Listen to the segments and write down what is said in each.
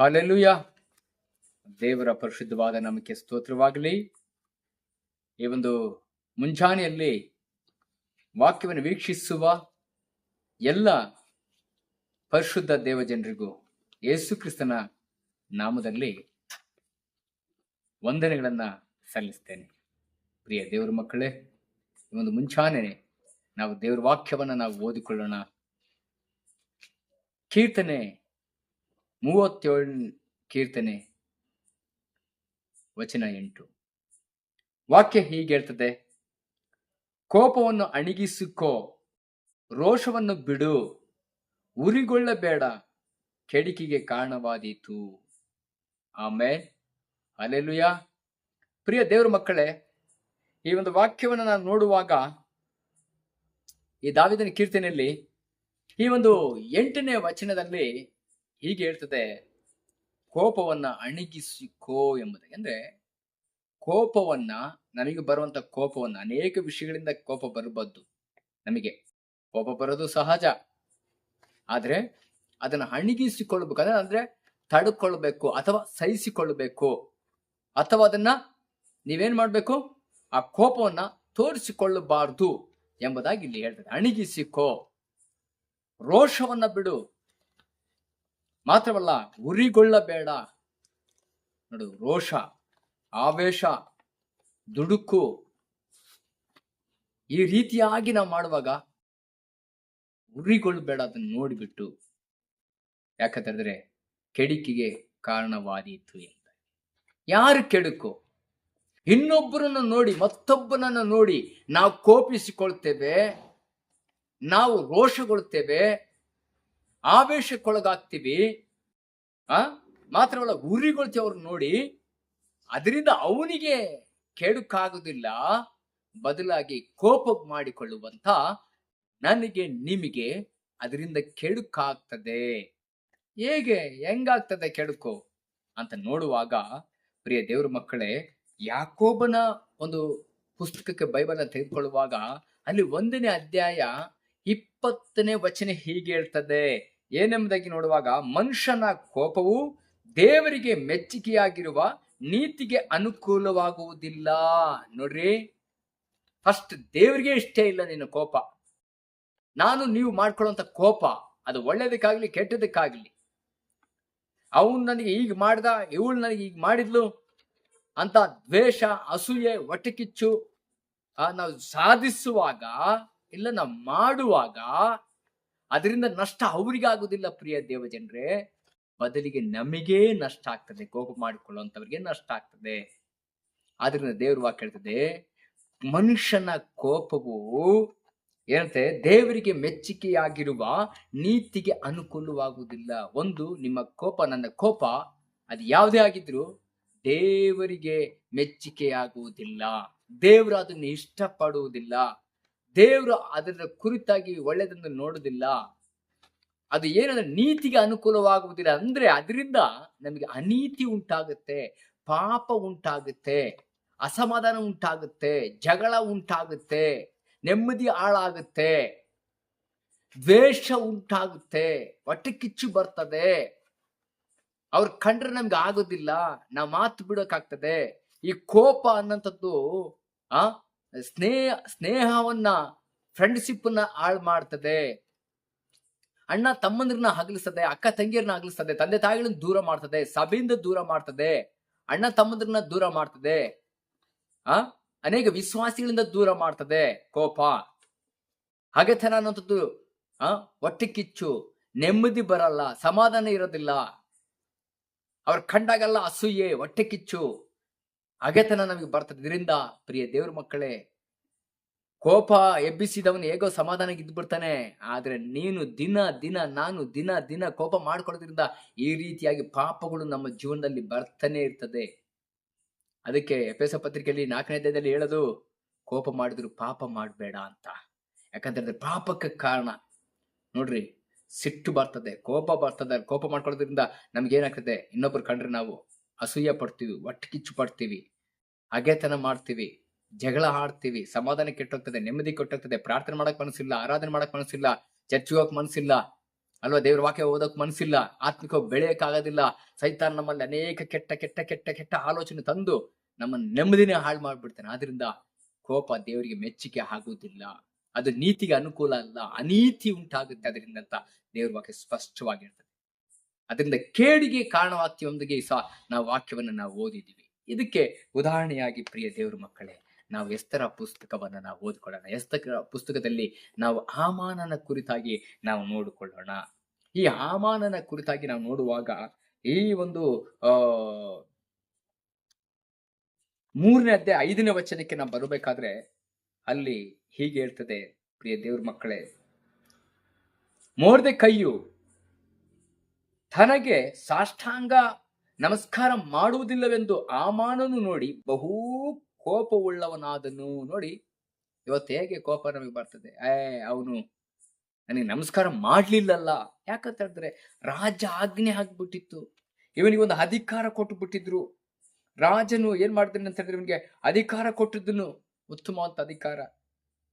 Hallelujah. ದೇವರ ಪರಿಶುದ್ಧವಾದ ನಮಗೆ ಸ್ತೋತ್ರವಾಗಲಿ. ಈ ಒಂದು ಮುಂಜಾನೆಯಲ್ಲಿ ವಾಕ್ಯವನ್ನು ವೀಕ್ಷಿಸುವ ಎಲ್ಲ ಪರಿಶುದ್ಧ ದೇವಜನರಿಗೂ ಯೇಸು ಕ್ರಿಸ್ತನ ನಾಮದಲ್ಲಿ ವಂದನೆಗಳನ್ನ ಸಲ್ಲಿಸ್ತೇನೆ. ಪ್ರಿಯ ದೇವರ ಮಕ್ಕಳೇ, ಈ ಒಂದು ಮುಂಚಾನೆ ನಾವು ದೇವರ ವಾಕ್ಯವನ್ನು ನಾವು ಓದಿಕೊಳ್ಳೋಣ. ಕೀರ್ತನೆ ಮೂವತ್ತೇಳು ಕೀರ್ತನೆ ವಚನ ಎಂಟು. ವಾಕ್ಯ ಹೀಗಿರ್ತದೆ ಕೋಪವನ್ನು ಅಣಿಗಿಸಿಕೋ, ರೋಷವನ್ನು ಬಿಡು, ಉರಿಗೊಳ್ಳಬೇಡ, ಕೆಡಿಕಿಗೆ ಕಾರಣವಾದೀತು. ಆಮೇಲೆ ಅಲೆಲುಯ ಪ್ರಿಯ ದೇವ್ರ ಮಕ್ಕಳೇ, ಈ ಒಂದು ವಾಕ್ಯವನ್ನು ನಾನು ನೋಡುವಾಗ ಈ ದಾವಿದನ ಕೀರ್ತನೆಯಲ್ಲಿ ಈ ಒಂದು ಎಂಟನೇ ವಚನದಲ್ಲಿ ಹೀಗೆ ಹೇಳ್ತದೆ, ಕೋಪವನ್ನ ಅಣಗಿಸಿಕೋ ಎಂಬುದಾಗಿ. ಅಂದ್ರೆ, ಕೋಪವನ್ನ, ನಮಗೆ ಬರುವಂತ ಕೋಪವನ್ನ, ಅನೇಕ ವಿಷಯಗಳಿಂದ ಕೋಪ ಬರಬಹುದು ನಮಗೆ. ಕೋಪ ಬರೋದು ಸಹಜ. ಆದ್ರೆ, ಅದನ್ನ ಅಣಗಿಸಿಕೊಳ್ಬೇಕಂದ್ರೆ, ಅಂದ್ರೆ ತಡ್ಕೊಳ್ಬೇಕು ಅಥವಾ ಸಹಿಸಿಕೊಳ್ಬೇಕು. ಅಥವಾ ಅದನ್ನ ನೀವೇನ್ ಮಾಡ್ಬೇಕು? ಆ ಕೋಪವನ್ನ ತೋರಿಸಿಕೊಳ್ಳಬಾರ್ದು ಎಂಬುದಾಗಿ ಇಲ್ಲಿ ಹೇಳ್ತದೆ. ಅಣಗಿಸಿಕೋ. ರೋಷವನ್ನ ಬಿಡು. ಮಾತ್ರವಲ್ಲ ಉರಿಗೊಳ್ಳಬೇಡ. ನೋಡು, ರೋಷ, ಆವೇಶ, ದುಡುಕು ಈ ರೀತಿಯಾಗಿ ನಾವು ಮಾಡುವಾಗ ಉರಿಗೊಳ್ಳಬೇಡ ಅದನ್ನು ನೋಡಿಬಿಟ್ಟು ಯಾಕಂತಂದ್ರೆ ಕೆಡಿಕಿಗೆ ಕಾರಣವಾದೀತು ಅಂತ ಯಾರು ಕೆಡುಕು? ಇನ್ನೊಬ್ಬರನ್ನು ನೋಡಿ, ಮತ್ತೊಬ್ಬನನ್ನು ನೋಡಿ ನಾವು ಕೋಪಿಸಿಕೊಳ್ತೇವೆ, ನಾವು ರೋಷಗೊಳ್ತೇವೆ ಆವೇಶಕ್ಕೊಳಗಾಗ್ತೀವಿ, ಆ? ಮಾತ್ರವಲ್ಲ ಉರಿಗೊಳ್ತೀವಿ ಅವ್ರನ್ನ ನೋಡಿ, ಅದರಿಂದ ಅವನಿಗೆ ಕೆಡುಕಾಗುವುದಿಲ್ಲ ಬದಲಾಗಿ ಕೋಪ ಮಾಡಿಕೊಳ್ಳುವಂತ ನನಗೆ ನಿಮಗೆ ಅದರಿಂದ ಕೆಡುಕಾಗ್ತದೆ. ಹೇಗೆ, ಹೆಂಗಾಗ್ತದೆ ಕೆಡುಕು? ಅಂತ ನೋಡುವಾಗ, ಪ್ರಿಯ ದೇವ್ರ ಮಕ್ಕಳೇ, ಯಾಕೋಬನ ಒಂದು ಪುಸ್ತಕಕ್ಕೆ ಬೈಬಲ್ ತೆಗೆದುಕೊಳ್ಳುವಾಗ ಅಲ್ಲಿ ಒಂದನೇ ಅಧ್ಯಾಯ ಇಪ್ಪತ್ತನೇ ವಚನ ಹೀಗೆ ಹೇಳ್ತದೆ. ಏನೆಂಬುದಾಗಿ ನೋಡುವಾಗ ಮನುಷ್ಯನ ಕೋಪವು ದೇವರಿಗೆ ಮೆಚ್ಚುಗೆಯಾಗಿರುವ ನೀತಿಗೆ ಅನುಕೂಲವಾಗುವುದಿಲ್ಲ. ನೋಡ್ರಿ ಫಸ್ಟ್ ದೇವರಿಗೆ ಇಷ್ಟೇ ಇಲ್ಲ ನಿನ್ನ ಕೋಪ. ನಾನು ನೀವು ಮಾಡ್ಕೊಳ್ಳುವಂಥ ಕೋಪ, ಅದು ಒಳ್ಳೇದಕ್ಕಾಗ್ಲಿ ಕೆಟ್ಟದಕ್ಕಾಗ್ಲಿ. ಅವನು ನನಗೆ ಈಗ ಮಾಡ್ದ, ಇವಳು ನನಗೆ ಈಗ ಮಾಡಿದ್ಲು ಅಂತ ದ್ವೇಷ, ಅಸೂಯೆ ಒಟ್ಟಕಿಚ್ಚು ನಾವು ಸಾಧಿಸುವಾಗ, ಇಲ್ಲ, ನಾವು ಮಾಡುವಾಗ ಅದರಿಂದ ನಷ್ಟ ಅವರಿಗಾಗುದಿಲ್ಲ ಪ್ರಿಯ ದೇವಜನರೇ. ಬದಲಿಗೆ ನಮಗೇ ನಷ್ಟ ಆಗ್ತದೆ, ಕೋಪ ಮಾಡಿಕೊಳ್ಳುವಂಥವ್ರಿಗೆ ನಷ್ಟ ಆಗ್ತದೆ. ಆದ್ರಿಂದ ದೇವ್ರ ವಾಕ್ ಹೇಳ್ತದೆ, ಮನುಷ್ಯನ ಕೋಪವು ಏನಂತೆ ದೇವರಿಗೆ ಮೆಚ್ಚುಗೆಯಾಗಿರುವ ನೀತಿಗೆ ಅನುಕೂಲವಾಗುವುದಿಲ್ಲ. ಒಂದು, ನಿಮ್ಮ ಕೋಪ, ನನ್ನ ಕೋಪ, ಅದು ಯಾವುದೇ ಆಗಿದ್ರು ದೇವರಿಗೆ ಮೆಚ್ಚುಗೆಯಾಗುವುದಿಲ್ಲ ದೇವರು ಅದನ್ನು ಇಷ್ಟಪಡುವುದಿಲ್ಲ. ದೇವರು ಅದರ ಕುರಿತಾಗಿ ಒಳ್ಳೆಯದನ್ನು ನೋಡೋದಿಲ್ಲ ಅದು ಏನಂದ್ರೆ ನೀತಿಗೆ ಅನುಕೂಲವಾಗುವುದಿಲ್ಲ. ಅಂದ್ರೆ ಅದರಿಂದ ನಮಗೆ ಅನೀತಿ ಉಂಟಾಗುತ್ತೆ, ಪಾಪ ಉಂಟಾಗುತ್ತೆ, ಅಸಮಾಧಾನ ಉಂಟಾಗುತ್ತೆ, ಜಗಳ ಉಂಟಾಗುತ್ತೆ, ನೆಮ್ಮದಿ ಹಾಳಾಗುತ್ತೆ, ದ್ವೇಷ ಉಂಟಾಗುತ್ತೆ, ಹೊಟ್ಟೆ ಕಿಚ್ಚು ಬರ್ತದೆ. ಅವ್ರ ಕಂಡ್ರೆ ನಮ್ಗೆ ಆಗೋದಿಲ್ಲ. ನಾ ಮಾತು ಬಿಡೋಕಾಗ್ತದೆ ಈ ಕೋಪ ಅನ್ನಂಥದ್ದು ಆ? ಸ್ನೇಹ, ಸ್ನೇಹವನ್ನ ಫ್ರೆಂಡ್ಶಿಪ್ನ ಹಾಳು ಮಾಡ್ತದೆ. ಅಣ್ಣ ತಮ್ಮಂದ್ರನ್ನ ಹಗಲಿಸ್ತದೆ, ಅಕ್ಕ ತಂಗಿಯರನ್ನ ಹಗಲಿಸ್ತದೆ, ತಂದೆ ತಾಯಿಗಳನ್ನ ದೂರ ಮಾಡ್ತದೆ, ಸಭೆಯಿಂದ ದೂರ ಮಾಡ್ತದೆ, ಅಣ್ಣ ತಮ್ಮಂದ್ರನ್ನ ದೂರ ಮಾಡ್ತದೆ, ಆ? ಅನೇಕ ವಿಶ್ವಾಸಿಗಳಿಂದ ದೂರ ಮಾಡ್ತದೆ, ಕೋಪ. ಹಗೆತನ ಅನ್ನೋಂಥದ್ದು ಆ? ಒಟ್ಟಿ ಕಿಚ್ಚು, ನೆಮ್ಮದಿ ಬರಲ್ಲ, ಸಮಾಧಾನ ಇರೋದಿಲ್ಲ. ಅವ್ರ ಕಂಡಾಗಲ್ಲ ಅಸೂಯೆ, ಹೊಟ್ಟೆ ಕಿಚ್ಚು. ಹಗೆತನ ನಮಗೆ ಬರ್ತದೆ. ಇದರಿಂದ ಪ್ರಿಯ ದೇವ್ರ ಮಕ್ಕಳೇ, ಕೋಪ ಎಬ್ಬಿಸಿದವನು ಹೇಗೋ ಸಮಾಧಾನಕ್ಕೆ ಇದ್ದು ಬಿಡ್ತಾನೆ. ಆದ್ರೆ ನೀನು ದಿನ ದಿನ, ನಾನು ದಿನ ದಿನ ಕೋಪ ಮಾಡ್ಕೊಳ್ಳೋದ್ರಿಂದ ಈ ರೀತಿಯಾಗಿ ಪಾಪಗಳು ನಮ್ಮ ಜೀವನದಲ್ಲಿ ಬರ್ತಾನೆ ಇರ್ತದೆ. ಅದಕ್ಕೆ ಎಫೆಸ ಪತ್ರಿಕೆಯಲ್ಲಿ ನಾಲ್ಕನೇ ಅಧ್ಯಾಯದಲ್ಲಿ ಹೇಳೋದು, ಕೋಪ ಮಾಡಿದ್ರು ಪಾಪ ಮಾಡಬೇಡ ಅಂತ. ಯಾಕಂತಂದ್ರೆ ಪಾಪಕ್ಕೆ ಕಾರಣ, ನೋಡ್ರಿ, ಸಿಟ್ಟು ಬರ್ತದೆ, ಕೋಪ ಬರ್ತದೆ. ಕೋಪ ಮಾಡ್ಕೊಳ್ಳೋದ್ರಿಂದ ನಮ್ಗೆ ಏನಾಗ್ತದೆ? ಇನ್ನೊಬ್ರು ಕಂಡ್ರೆ ನಾವು ಅಸೂಯ ಪಡ್ತೀವಿ ಒಟ್ಟು ಕಿಚ್ಚು ಪಡ್ತೀವಿ, ಹಗೆತನ ಮಾಡ್ತೀವಿ, ಜಗಳ ಆಡ್ತೀವಿ, ಸಮಾಧಾನ ಕೆಟ್ಟೋಗ್ತದೆ, ನೆಮ್ಮದಿ ಕೆಟ್ಟೋಗ್ತದೆ, ಪ್ರಾರ್ಥನೆ ಮಾಡಕ್ ಮನಸ್ಸಿಲ್ಲ, ಆರಾಧನೆ ಮಾಡಕ್ ಮನಸ್ಸಿಲ್ಲ ಚರ್ಚ್ ಹೋಗಕ್ ಮನಸ್ಸಿಲ್ಲ, ಅಲ್ವಾ ದೇವ್ರ ವಾಕ್ಯ ಓದೋಕ್ ಮನಸ್ಸಿಲ್ಲ, ಆತ್ಮಿಕ ಬೆಳೆಯಕ್ಕಾಗೋದಿಲ್ಲ, ಸೈತಾನ್ ನಮ್ಮಲ್ಲಿ ಅನೇಕ ಕೆಟ್ಟ ಕೆಟ್ಟ ಕೆಟ್ಟ ಕೆಟ್ಟ ಆಲೋಚನೆ ತಂದು ನಮ್ಮ ನೆಮ್ಮದಿನೇ ಹಾಳು ಮಾಡ್ಬಿಡ್ತಾನೆ. ಆದ್ರಿಂದ ಕೋಪ ದೇವರಿಗೆ ಮೆಚ್ಚುಗೆ ಆಗುವುದಿಲ್ಲ. ಅದು ನೀತಿಗೆ ಅನುಕೂಲ ಅಲ್ಲ, ಅನೀತಿ ಉಂಟಾಗುತ್ತೆ ಅದರಿಂದ ಅಂತ ದೇವ್ರ ವಾಕ್ಯ ಸ್ಪಷ್ಟವಾಗಿರ್ತದೆ. ಅದರಿಂದ ಕೇಡಿಗೆ ಕಾರಣವಾಕ್ಯವೊಂದಿಗೆ ಸಹ ನಾವು ವಾಕ್ಯವನ್ನ ನಾವು ಓದಿದ್ದೀವಿ. ಇದಕ್ಕೆ ಉದಾಹರಣೆಯಾಗಿ ಪ್ರಿಯ ದೇವರ ಮಕ್ಕಳೇ, ನಾವು ಎಸ್ತರ ಪುಸ್ತಕವನ್ನ ನಾವು ಓದ್ಕೊಳ್ಳೋಣ. ಎಸ್ತರ ಪುಸ್ತಕದಲ್ಲಿ ನಾವು ಆಮಾನನ ಕುರಿತಾಗಿ ನಾವು ನೋಡಿಕೊಳ್ಳೋಣ. ಈ ಆಮಾನನ ಕುರಿತಾಗಿ ನಾವು ನೋಡುವಾಗ ಈ ಒಂದು ಮೂರನೇ ಅಧ್ಯಾಯ ಐದನೇ ವಚನಕ್ಕೆ ನಾವು ಬರಬೇಕಾದ್ರೆ ಅಲ್ಲಿ ಹೀಗೆ ಹೇಳ್ತದೆ, ಪ್ರಿಯ ದೇವ್ರ ಮಕ್ಕಳೇ ಮೋರ್ದೆ ಕೈಯು ತನಗೆ ಸಾಷ್ಟಾಂಗ ನಮಸ್ಕಾರ ಮಾಡುವುದಿಲ್ಲವೆಂದು ಆಮಾನನು ನೋಡಿ ಬಹು ಕೋಪವುಳ್ಳವನಾದನು ನೋಡಿ. ಇವತ್ತು ಹೇಗೆ ಕೋಪ ನಮಗೆ ಬರ್ತದೆ? ಏ, ಅವನು ನನಗೆ ನಮಸ್ಕಾರ ಮಾಡ್ಲಿಲ್ಲಲ್ಲ. ಯಾಕಂತ ಹೇಳಿದ್ರೆ ರಾಜ ಆಜ್ಞೆ ಆಗ್ಬಿಟ್ಟಿತ್ತು. ಇವನಿಗೆ ಒಂದು ಅಧಿಕಾರ ಕೊಟ್ಟು ಬಿಟ್ಟಿದ್ರು ರಾಜನು ಏನ್ ಮಾಡ್ತಾನೆ ಅಂತ ಹೇಳಿದ್ರೆ ಇವನಿಗೆ ಅಧಿಕಾರ ಕೊಟ್ಟಿದ್ದನು. ಉತ್ತಮವಂತ ಅಧಿಕಾರ.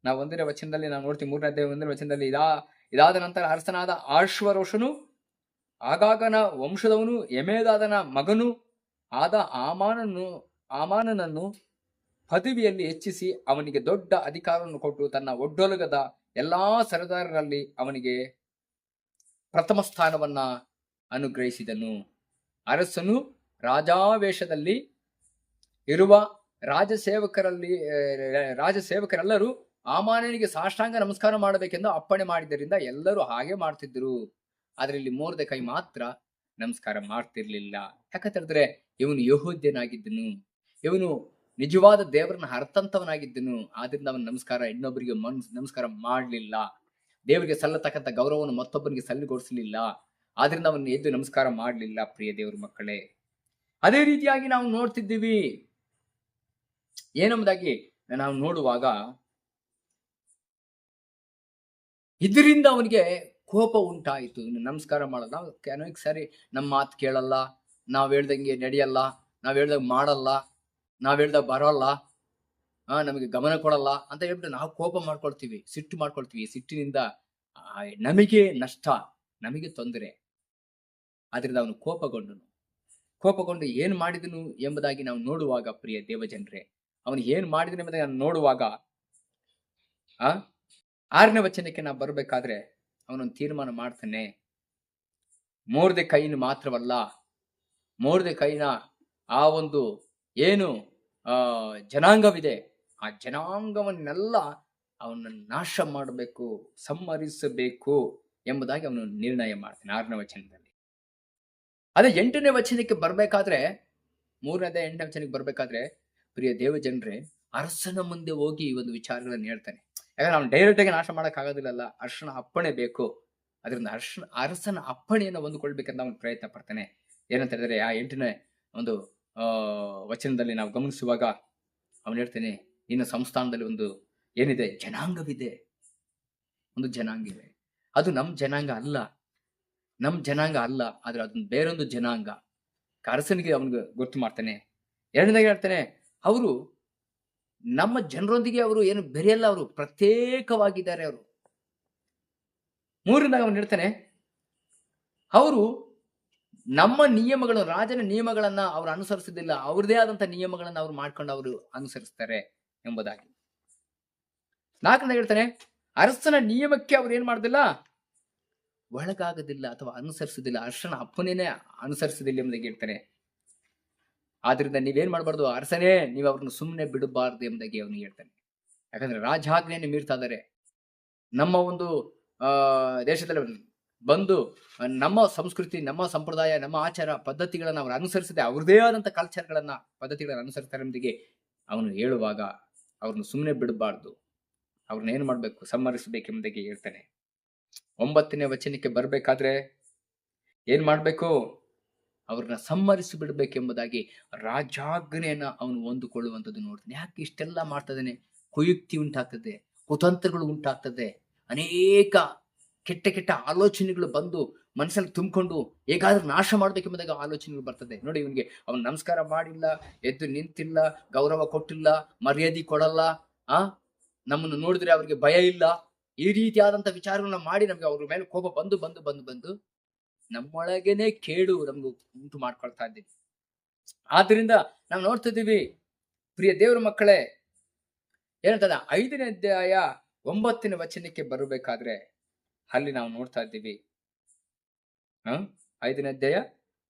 ನಾವು ಒಂದನೇ ವಚನದಲ್ಲಿ ನಾವು ನೋಡ್ತೀವಿ, ಮೂರನೇ ಒಂದನೇ ವಚನದಲ್ಲಿ ಇದಾ ಇದಾದ ನಂತರ ಅರಸನಾದ ಆಶ್ವರೋಷನು ಆಗಾಗನ ವಂಶದವನು ಯಮೇದಾದನ ಮಗನು ಆದ ಆಮಾನನು ಆಮಾನನನ್ನು ಪದವಿಯಲ್ಲಿ ಹೆಚ್ಚಿಸಿ ಅವನಿಗೆ ದೊಡ್ಡ ಅಧಿಕಾರವನ್ನು ಕೊಟ್ಟು ತನ್ನ ಒಡ್ಡೊಲಗದ ಎಲ್ಲಾ ಸರದಾರರಲ್ಲಿ ಅವನಿಗೆ ಪ್ರಥಮ ಸ್ಥಾನವನ್ನ ಅನುಗ್ರಹಿಸಿದನು. ಅರಸನು ರಾಜಾವೇಶದಲ್ಲಿ ಇರುವ ರಾಜಸೇವಕರಲ್ಲಿ ರಾಜ ರಾಜಸೇವಕರೆಲ್ಲರೂ ಆಮಾನನಿಗೆ ಸಾಷ್ಟಾಂಗ ನಮಸ್ಕಾರ ಮಾಡಬೇಕೆಂದು ಅಪ್ಪಣೆ ಮಾಡಿದ್ದರಿಂದ ಎಲ್ಲರೂ ಹಾಗೆ ಮಾಡ್ತಿದ್ರು ಆದ್ರೆ ಇಲ್ಲಿ ಮೋರ್ದೆ ಕೈ ಮಾತ್ರ ನಮಸ್ಕಾರ ಮಾಡ್ತಿರ್ಲಿಲ್ಲ. ಯಾಕಂತಂದ್ರೆ ಇವನು ಯಹೋದ್ಯನಾಗಿದ್ದನು. ಇವನು ನಿಜವಾದ ದೇವರನ್ನ ಅರ್ಥಂತವನಾಗಿದ್ದನು. ಆದ್ರಿಂದ ಅವನ ನಮಸ್ಕಾರ ಇನ್ನೊಬ್ಬರಿಗೆ ಮನ್, ನಮಸ್ಕಾರ ಮಾಡಲಿಲ್ಲ. ದೇವರಿಗೆ ಸಲ್ಲತಕ್ಕಂಥ ಗೌರವವನ್ನು ಮತ್ತೊಬ್ಬನಿಗೆ ಸಲ್ಲಿಗೊಡಿಸಲಿಲ್ಲ ಆದ್ರಿಂದ ಅವನು ಎದ್ದು ನಮಸ್ಕಾರ ಮಾಡಲಿಲ್ಲ, ಪ್ರಿಯ ದೇವರ ಮಕ್ಕಳೇ. ಅದೇ ರೀತಿಯಾಗಿ ನಾವು ನೋಡ್ತಿದ್ದೀವಿ. ಏನೆಂಬುದಾಗಿ ನಾವು ನೋಡುವಾಗ, ಇದರಿಂದ ಅವನಿಗೆ ಕೋಪ ಉಂಟಾಯಿತು. ಇನ್ನು ನಮಸ್ಕಾರ ಮಾಡಲ್ಲ ನಾವು ಕೆಲವಕ್ಕೆ ಸರಿ ನಮ್ಮ ಮಾತು ಕೇಳಲ್ಲ, ನಾವು ಹೇಳ್ದಂಗೆ ನಡೆಯಲ್ಲ, ನಾವು ಹೇಳ್ದಾಗ ಮಾಡಲ್ಲ, ನಾವು ಹೇಳ್ದಾಗ ಬರೋಲ್ಲ, ಆ, ನಮಗೆ ಗಮನ ಕೊಡಲ್ಲ ಅಂತ ಹೇಳ್ಬಿಟ್ಟು ನಾವು ಕೋಪ ಮಾಡ್ಕೊಳ್ತೀವಿ, ಸಿಟ್ಟು ಮಾಡ್ಕೊಳ್ತೀವಿ. ಸಿಟ್ಟಿನಿಂದ ನಮಗೆ ನಷ್ಟ, ನಮಗೆ ತೊಂದರೆ. ಆದ್ರಿಂದ ಅವನು ಕೋಪಗೊಂಡನು. ಕೋಪಗೊಂಡು ಏನ್ ಮಾಡಿದನು ಎಂಬುದಾಗಿ ನಾವು ನೋಡುವಾಗ, ಪ್ರಿಯ ದೇವಜನರೇ, ಅವನು ಏನ್ ಮಾಡಿದನು ಎಂಬುದಾಗಿ ನಾನು ನೋಡುವಾಗ, ಆ, ಆರನೇ ವಚನಕ್ಕೆ ನಾವು ಬರಬೇಕಾದ್ರೆ ಅವನೊಂದು ತೀರ್ಮಾನ ಮಾಡ್ತಾನೆ. ಮೋರ್ದೆ ಕೈನ ಮಾತ್ರವಲ್ಲ, ಮೋರ್ದೆ ಕೈನ ಆ ಒಂದು ಏನು ಜನಾಂಗವಿದೆ. ಆ ಜನಾಂಗವನ್ನೆಲ್ಲ ಅವನನ್ನು ನಾಶ ಮಾಡಬೇಕು, ಸಂಹರಿಸಬೇಕು ಎಂಬುದಾಗಿ ಅವನು ನಿರ್ಣಯ ಮಾಡ್ತಾನೆ ಆರನೇ ವಚನದಲ್ಲಿ. ಅದೇ ಎಂಟನೇ ವಚನಕ್ಕೆ ಬರ್ಬೇಕಾದ್ರೆ ಮೂರನೇ ಎಂಟನೇ ವಚನಕ್ಕೆ ಬರ್ಬೇಕಾದ್ರೆ, ಪ್ರಿಯ ದೇವಜನರೇ, ಅರಸನ ಮುಂದೆ ಹೋಗಿ ಈ ಒಂದು ವಿಚಾರಗಳನ್ನು ಹೇಳ್ತಾನೆ. ಯಾಕಂದ್ರೆ ನಾವು ಡೈರೆಕ್ಟ್ ಆಗಿ ನಾಶ ಮಾಡಕ್ ಆಗೋದಿಲ್ಲಲ್ಲ. ಅರ್ಶನ ಅಪ್ಪಣೆ ಬೇಕು. ಅದರಿಂದ ಅರ್ಶನ, ಅರಸನ ಅಪ್ಪಣೆಯನ್ನು ಹೊಂದ್ಕೊಳ್ಬೇಕಂತ ಅವನು ಪ್ರಯತ್ನ ಪಡ್ತಾನೆ. ಏನಂತ ಹೇಳಿದ್ರೆ ಆ ಎಂಟನೇ ಒಂದು ವಚನದಲ್ಲಿ ನಾವು ಗಮನಿಸುವಾಗ ಅವನು ಹೇಳ್ತಾನೆ ಇನ್ನು ಸಂಸ್ಥಾನದಲ್ಲಿ ಒಂದು ಏನಿದೆ? ಜನಾಂಗವಿದೆ. ಒಂದು ಜನಾಂಗ ಇದೆ ಅದು ನಮ್ಮ ಜನಾಂಗ ಅಲ್ಲ. ನಮ್ಮ ಜನಾಂಗ ಅಲ್ಲ. ಆದ್ರೆ ಅದೊಂದು ಬೇರೊಂದು ಜನಾಂಗ. ಅರಸನಿಗೆ ಅವನಿಗೆ ಗೊತ್ತು ಮಾಡ್ತಾನೆ. ಎರಡನೇದಾಗಿ ಹೇಳ್ತಾನೆ, ಅವರು ನಮ್ಮ ಜನರೊಂದಿಗೆ ಅವರು ಏನು ಬೆರೆಯಲ್ಲ ಅವರು, ಪ್ರತ್ಯೇಕವಾಗಿದ್ದಾರೆ ಅವರು. ಮೂರರಿಂದ ಅವನು ಹೇಳ್ತಾನೆ. ಅವರು ನಮ್ಮ ನಿಯಮಗಳು, ರಾಜನ ನಿಯಮಗಳನ್ನ ಅವರು ಅನುಸರಿಸುದಿಲ್ಲ ಅವ್ರದೇ ಆದಂತ ನಿಯಮಗಳನ್ನ ಅವ್ರು ಮಾಡ್ಕೊಂಡು ಅವರು ಅನುಸರಿಸ್ತಾರೆ ಎಂಬುದಾಗಿ. ನಾಲ್ಕನೇ ಹೇಳ್ತಾನೆ, ಅರಸನ ನಿಯಮಕ್ಕೆ ಅವ್ರು ಏನ್ ಮಾಡುದಿಲ್ಲ? ಒಳಗಾಗದಿಲ್ಲ ಅಥವಾ ಅನುಸರಿಸುದಿಲ್ಲ. ಅರಸನ ಅಪ್ಪನೇನೆ ಅನುಸರಿಸುದಿಲ್ಲ ಎಂಬುದಾಗಿ ಹೇಳ್ತಾನೆ. ಆದ್ರಿಂದ ನೀವೇನ್ ಮಾಡಬಾರ್ದು, ಅರಸನೇ, ನೀವು ಅವ್ರನ್ನ ಸುಮ್ಮನೆ ಬಿಡಬಾರ್ದು ಎಂಬುದಾಗಿ ಅವನು ಹೇಳ್ತಾನೆ. ಯಾಕಂದ್ರೆ ರಾಜಾಜ್ಞೆಯನ್ನು ಮೀರ್ತಾ ಇದ್ದಾರೆ. ನಮ್ಮ ಒಂದು, ಆ, ದೇಶದಲ್ಲಿ ಬಂದು, ನಮ್ಮ ಸಂಸ್ಕೃತಿ, ನಮ್ಮ ಸಂಪ್ರದಾಯ, ನಮ್ಮ ಆಚಾರ, ಪದ್ಧತಿಗಳನ್ನು ಅವರು ಅನುಸರಿಸದೆ ಅವ್ರದೇ ಆದಂತ ಕಲ್ಚರ್ಗಳನ್ನ ಪದ್ಧತಿಗಳನ್ನ ಅನುಸರಿಸ್ತಾರೆ ಎಂಬುದಿಗೆ ಅವನು ಹೇಳುವಾಗ ಅವ್ರನ್ನ ಸುಮ್ಮನೆ ಬಿಡಬಾರ್ದು. ಅವ್ರನ್ನ ಏನು ಮಾಡಬೇಕು ಸಮ್ಮರಿಸಬೇಕೆಂಬುದಾಗಿ ಹೇಳ್ತಾನೆ. ಒಂಬತ್ತನೇ ವಚನಕ್ಕೆ ಬರಬೇಕಾದ್ರೆ ಏನ್ ಮಾಡ್ಬೇಕು? ಅವ್ರನ್ನ ಸಮ್ಮರಿಸಿ ಬಿಡಬೇಕೆಂಬುದಾಗಿ ರಾಜಾಜ್ಞೆಯನ್ನ ಅವನು ಹೊಂದಿಕೊಳ್ಳುವಂಥದ್ದು ನೋಡ್ತಾನೆ. ಯಾಕೆ ಇಷ್ಟೆಲ್ಲ ಮಾಡ್ತದಾನೆ ಕುಯುಕ್ತಿ ಉಂಟಾಗ್ತದೆ, ಕುತಂತ್ರಗಳು ಉಂಟಾಗ್ತದೆ. ಅನೇಕ ಕೆಟ್ಟ ಕೆಟ್ಟ ಆಲೋಚನೆಗಳು ಬಂದು ಮನಸ್ಸಲ್ಲಿ ತುಂಬಿಕೊಂಡು ಹೇಗಾದ್ರೂ ನಾಶ ಮಾಡ್ಬೇಕೆಂಬುದಾಗ ಆಲೋಚನೆಗಳು ಬರ್ತದೆ. ನೋಡಿ ಇವನಿಗೆ, ಅವನು ನಮಸ್ಕಾರ ಮಾಡಿಲ್ಲ, ಎದ್ದು ನಿಂತಿಲ್ಲ, ಗೌರವ ಕೊಟ್ಟಿಲ್ಲ, ಮರ್ಯಾದೆ ಕೊಡಲ್ಲ, ಆ? ನಮ್ಮನ್ನು ನೋಡಿದ್ರೆ ಅವ್ರಿಗೆ ಭಯ ಇಲ್ಲ. ಈ ರೀತಿಯಾದಂಥ ವಿಚಾರಗಳನ್ನ ಮಾಡಿ ನಮ್ಗೆ ಅವ್ರ ಮೇಲೆ ಕೋಪ ಬಂದು ಬಂದು ಬಂದು ಬಂದು ನಮ್ಮೊಳಗೇನೆ ಕೇಡು ನಮ್ಗೆ ಉಂಟು ಮಾಡ್ಕೊಳ್ತಾ ಇದ್ದೀವಿ ಆದ್ರಿಂದ ನಾವು ನೋಡ್ತಿದ್ದೀವಿ ಪ್ರಿಯ ದೇವರ ಮಕ್ಕಳೇ ಏನಂತದ ಐದನೇ ಅಧ್ಯಾಯ ಒಂಬತ್ತನೇ ವಚನಕ್ಕೆ ಬರಬೇಕಾದ್ರೆ ಅಲ್ಲಿ ನಾವು ನೋಡ್ತಾ ಇದ್ದೀವಿ. ಹ? ಐದನೇ ಅಧ್ಯಾಯ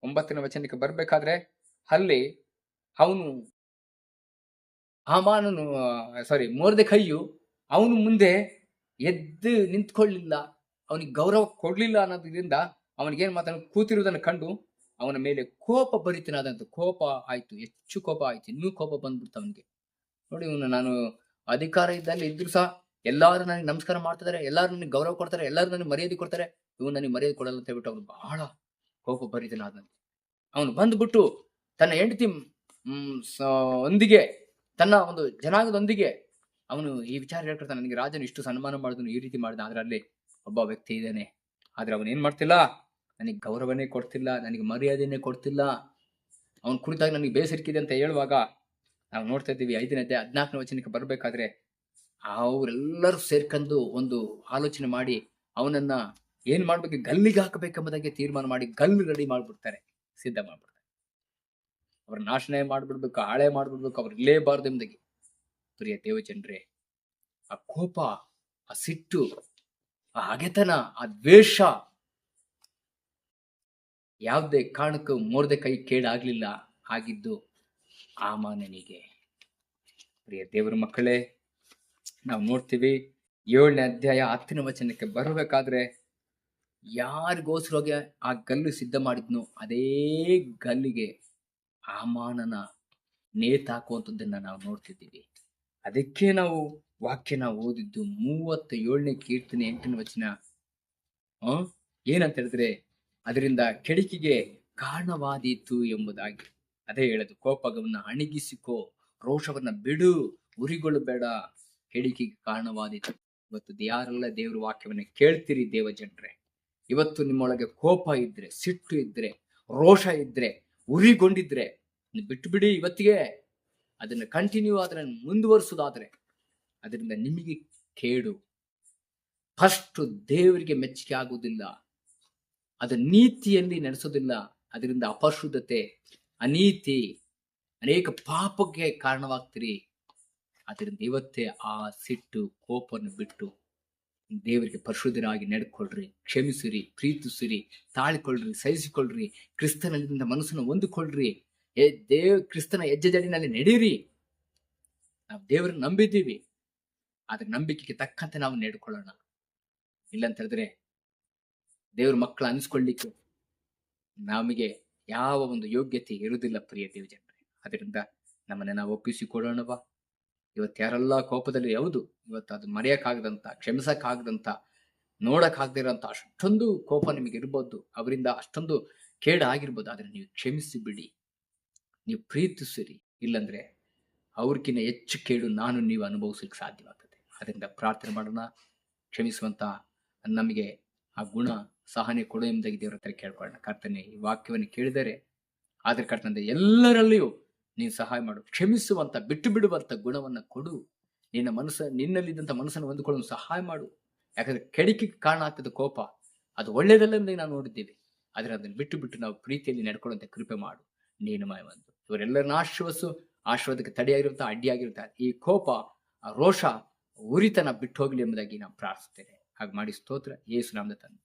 ಒಂಬತ್ತನೇ ವಚನಕ್ಕೆ ಬರ್ಬೇಕಾದ್ರೆ ಅಲ್ಲಿ ಅವನು ಹಮಾನನು ಸಾರಿ ಮೋರ್ದೆ ಕೈಯು ಅವನು ಮುಂದೆ ಎದ್ದು ನಿಂತ್ಕೊಳ್ಳಿಲ್ಲ, ಅವನಿಗೆ ಗೌರವ ಕೊಡ್ಲಿಲ್ಲ ಅನ್ನೋದ್ರಿಂದ ಅವನಿಗೇನ್ ಮಾತಾಡ ಕೂತಿರುವುದನ್ನು ಕಂಡು ಅವನ ಮೇಲೆ ಕೋಪ ಭರಿತನಾದಂತ ಕೋಪ ಆಯ್ತು. ಹೆಚ್ಚು ಕೋಪ ಆಯ್ತು. ಇನ್ನೂ ಕೋಪ ಬಂದ್ಬಿಡ್ತು ಅವನಿಗೆ. ನೋಡಿ ಇವನು ನಾನು ಅಧಿಕಾರ ಇದ್ದಲ್ಲಿ ಇದ್ರು ಸಹ ಎಲ್ಲಾರು ನನಗೆ ನಮಸ್ಕಾರ ಮಾಡ್ತಿದ್ದಾರೆ, ಎಲ್ಲಾರು ನನಗೆ ಗೌರವ ಕೊಡ್ತಾರೆ, ಎಲ್ಲರೂ ನನಗೆ ಮರ್ಯಾದೆ ಕೊಡ್ತಾರೆ. ಇವನು ನನಗೆ ಮರ್ಯಾದೆ ಕೊಡಲ್ಲ ಅಂತ ಹೇಳ್ಬಿಟ್ಟು ಅವನು ಬಹಳ ಕೋಪ ಭರಿತನಾದಂತೆ ಅವನು ಬಂದ್ಬಿಟ್ಟು ತನ್ನ ಹೆಂಡತಿ ಒಂದಿಗೆ, ತನ್ನ ಒಂದು ಜನಾಂಗದೊಂದಿಗೆ ಅವನು ಈ ವಿಚಾರ ಹೇಳ್ಕೊಡ್ತಾನೆ, ನನಗೆ ರಾಜನು ಇಷ್ಟು ಸನ್ಮಾನ ಮಾಡಿದನು, ಈ ರೀತಿ ಮಾಡಿದ ಅದರಲ್ಲಿ ಒಬ್ಬ ವ್ಯಕ್ತಿ ಇದ್ದಾನೆ. ಆದ್ರೆ ಅವನ್ ಏನ್ ಮಾಡ್ತಿಲ್ಲ? ನನಗೆ ಗೌರವನೇ ಕೊಡ್ತಿಲ್ಲ, ನನಗೆ ಮರ್ಯಾದೆನೇ ಕೊಡ್ತಿಲ್ಲ. ಅವನು ಕುರಿತಾಗಿ ನನಗೆ ಬೇಸರಿಕಿದೆ ಅಂತ ಹೇಳುವಾಗ ನಾವು ನೋಡ್ತಾ ಇದ್ದೀವಿ, ಐದನೇ ಅಧ್ಯಾಯ ಹದಿನಾಲ್ಕನೇ ವಚನಕ್ಕೆ ಬರಬೇಕಾದ್ರೆ ಅವರೆಲ್ಲರೂ ಸೇರ್ಕೊಂಡು ಒಂದು ಆಲೋಚನೆ ಮಾಡಿ ಅವನನ್ನ ಏನ್ ಮಾಡ್ಬೇಕು, ಗಲ್ಲಿಗೆ ಹಾಕಬೇಕೆಂಬುದಾಗಿ ತೀರ್ಮಾನ ಮಾಡಿ ಗಲ್ಲು ರೆಡಿ ಮಾಡ್ಬಿಡ್ತಾರೆ, ಸಿದ್ಧ ಮಾಡ್ಬಿಡ್ತಾರೆ. ಅವ್ರ ನಾಶನ ಮಾಡ್ಬಿಡ್ಬೇಕು, ಹಾಳೆ ಮಾಡ್ಬಿಡ್ಬೇಕು, ಅವ್ರು ಇಲ್ಲೇಬಾರ್ದು ಎಂಬುದಾಗಿ. ಪ್ರಿಯ ದೇವಜನರೇ, ಆ ಕೋಪ, ಆ ಸಿಟ್ಟು, ಆ ಹಗೆತನ, ಆ ದ್ವೇಷ ಯಾವುದೇ ಕಾರಣಕ್ಕೂ ಮೋರ್ದೆ ಕೈ ಕೇಳಾಗಲಿಲ್ಲ ಆಗಿದ್ದು ಆಮಾನನಿಗೆ. ಪ್ರಿಯ ದೇವರ ಮಕ್ಕಳೇ, ನಾವು ನೋಡ್ತೀವಿ ಏಳನೇ ಅಧ್ಯಾಯ ಹತ್ತನೇ ವಚನಕ್ಕೆ ಬರಬೇಕಾದ್ರೆ ಯಾರಿಗೋಸ್ಕರ ಆ ಗಲ್ಲು ಸಿದ್ಧ ಮಾಡಿದ್ನು ಅದೇ ಗಲ್ಲಿಗೆ ಆಮಾನನ ನೇತಾಕುವಂಥದ್ದನ್ನು ನಾವು ನೋಡ್ತಿದ್ದೀವಿ. ಅದಕ್ಕೆ ನಾವು ವಾಕ್ಯನ ಓದಿದ್ದು ಮೂವತ್ತ ಏಳನೇ ಕೀರ್ತನೆ ಎಂಟನೇ ವಚನ. ಏನಂತ ಹೇಳಿದ್ರೆ ಅದರಿಂದ ಕೆಡಿಕಿಗೆ ಕಾರಣವಾದೀತು ಎಂಬುದಾಗಿ. ಅದೇ ಹೇಳದು, ಕೋಪಗವನ್ನ ಅಣಗಿಸಿಕೋ, ರೋಷವನ್ನ ಬಿಡು ಉರಿಗೊಳ್ಳಬೇಡ ಕೆಡಿಕಿಗೆ ಕಾರಣವಾದೀತು. ಇವತ್ತು ಯಾರೆಲ್ಲ ದೇವ್ರ ವಾಕ್ಯವನ್ನ ಕೇಳ್ತೀರಿ ದೇವ ಜನರೇ ಇವತ್ತು ನಿಮ್ಮೊಳಗೆ ಕೋಪ ಇದ್ರೆ, ಸಿಟ್ಟು ಇದ್ರೆ, ರೋಷ ಇದ್ರೆ, ಉರಿಗೊಂಡಿದ್ರೆ ಬಿಟ್ಟು ಬಿಡಿ ಇವತ್ತಿಗೆ. ಅದನ್ನ ಕಂಟಿನ್ಯೂ ಆದ್ರೆ, ಮುಂದುವರಿಸೋದಾದ್ರೆ, ಅದರಿಂದ ನಿಮಗೆ ಕೇಡು. ಫಸ್ಟ್ ದೇವರಿಗೆ ಮೆಚ್ಚುಗೆ ಆಗುವುದಿಲ್ಲ. ಅದು ನೀತಿಯಲ್ಲಿ ನಡೆಸೋದಿಲ್ಲ ಅದರಿಂದ ಅಪಶುದ್ಧತೆ, ಅನೀತಿ, ಅನೇಕ ಪಾಪಕ್ಕೆ ಕಾರಣವಾಗ್ತೀರಿ. ಅದರಿಂದ ಇವತ್ತೇ ಆ ಸಿಟ್ಟು, ಕೋಪವನ್ನು ಬಿಟ್ಟು ದೇವರಿಗೆ ಪರಿಶುದ್ಧರಾಗಿ ನಡ್ಕೊಳ್ರಿ, ಕ್ಷಮಿಸಿರಿ, ಪ್ರೀತಿಸಿರಿ, ತಾಳಿಕೊಳ್ಳ್ರಿ, ಸಹಿಸಿಕೊಳ್ಳ್ರಿ ಕ್ರಿಸ್ತನಲ್ಲಿಂದ ಮನಸ್ಸನ್ನು ಹೊಂದಿಕೊಳ್ಳ್ರಿ. ಏ ದೇವ್, ಕ್ರಿಸ್ತನ ಹೆಜ್ಜೆ ಜಡಿನಲ್ಲಿ ನಡೀರಿ. ನಾವು ದೇವರನ್ನ ನಂಬಿದ್ದೀವಿ. ಆದ್ರೆ ನಂಬಿಕೆಗೆ ತಕ್ಕಂತೆ ನಾವು ನೆಡ್ಕೊಳ್ಳೋಣ. ಇಲ್ಲಂತ ಹೇಳಿದ್ರೆ ದೇವ್ರ ಮಕ್ಕಳು ಅನಿಸ್ಕೊಳ್ಳಿಕ್ಕೆ ನಮಗೆ ಯಾವ ಒಂದು ಯೋಗ್ಯತೆ ಇರುವುದಿಲ್ಲ ಪ್ರಿಯ ದೇವ್ ಜನರೇ ಅದರಿಂದ ನಮ್ಮನ್ನ ನಾವು ಒಪ್ಪಿಸಿಕೊಡೋಣವಾ ಇವತ್ತು ಯಾರೆಲ್ಲ ಕೋಪದಲ್ಲಿ ಯಾವುದು ಇವತ್ತು ಅದು ಮರೆಯಕ್ಕಾಗದಂತ, ಕ್ಷಮಿಸಕ್ಕಾಗದಂತ ನೋಡಕ್ಕಾಗದಿರೋಂಥ ಅಷ್ಟೊಂದು ಕೋಪ ನಿಮಗೆ ಇರ್ಬೋದು. ಅವರಿಂದ ಅಷ್ಟೊಂದು ಕೇಡ ಆಗಿರ್ಬೋದು ಆದ್ರೆ ನೀವು ಕ್ಷಮಿಸಿ ಬಿಡಿ ನೀವು ಪ್ರೀತಿಸಿರಿ. ಇಲ್ಲಂದ್ರೆ ಅವ್ರಕ್ಕಿಂತ ಹೆಚ್ಚು ಕೇಡು ನಾನು ನೀವು ಅನುಭವಿಸ್ಲಿಕ್ಕೆ ಸಾಧ್ಯವಾಗ್ತದೆ. ಅದರಿಂದ ಪ್ರಾರ್ಥನೆ ಮಾಡೋಣ. ಕ್ಷಮಿಸುವಂತ ನಮಗೆ ಆ ಗುಣ ಸಹನೆ ಕೊಡು ಎಂಬುದಾಗಿ ದೇವರ ಹತ್ರ ಕೇಳ್ಕೊಳ್ಳೋಣ. ಕರ್ತನೆ, ಈ ವಾಕ್ಯವನ್ನು ಕೇಳಿದರೆ ಆದರೆ ಕರ್ತನೆ ಎಲ್ಲರಲ್ಲಿಯೂ ನೀನು ಸಹಾಯ ಮಾಡು. ಕ್ಷಮಿಸುವಂಥ ಬಿಟ್ಟು ಬಿಡುವಂಥ ಗುಣವನ್ನು ಕೊಡು. ನಿನ್ನ ಮನಸ್ಸ ನಿನ್ನಲ್ಲಿದ್ದಂಥ ಮನಸ್ಸನ್ನು ಹೊಂದಿಕೊಳ್ಳಲು ಸಹಾಯ ಮಾಡು. ಯಾಕಂದ್ರೆ ಕೆಡಕಿಗೆ ಕಾರಣ ಆಗ್ತದೆ ಕೋಪ. ಅದು ಒಳ್ಳೆಯದಲ್ಲ ಎಂದು ನಾವು ನೋಡಿದ್ದೇವೆ. ಆದರೆ ಅದನ್ನು ಬಿಟ್ಟು ಬಿಟ್ಟು ನಾವು ಪ್ರೀತಿಯಲ್ಲಿ ನಡ್ಕೊಳ್ಳುವಂಥ ಕೃಪೆ ಮಾಡು. ನೀನು ಬಂದು ಇವರೆಲ್ಲರನ್ನ ಆಶ್ರವಸು ಆಶ್ರವದಕ್ಕೆ ತಡೆಯಾಗಿರುತ್ತಾ ಅಡ್ಡಿಯಾಗಿರುತ್ತಾ ಈ ಕೋಪ ರೋಷ ಉರಿತನ ಬಿಟ್ಟು ಹೋಗಲಿ ಎಂಬುದಾಗಿ ನಾನು ಪ್ರಾರ್ಥಿಸ್ತೇನೆ ಹಾಗೆ ಮಾಡಿ ಸ್ತೋತ್ರ. ಯೇಸು ನಾಮದ ತಂದೆ.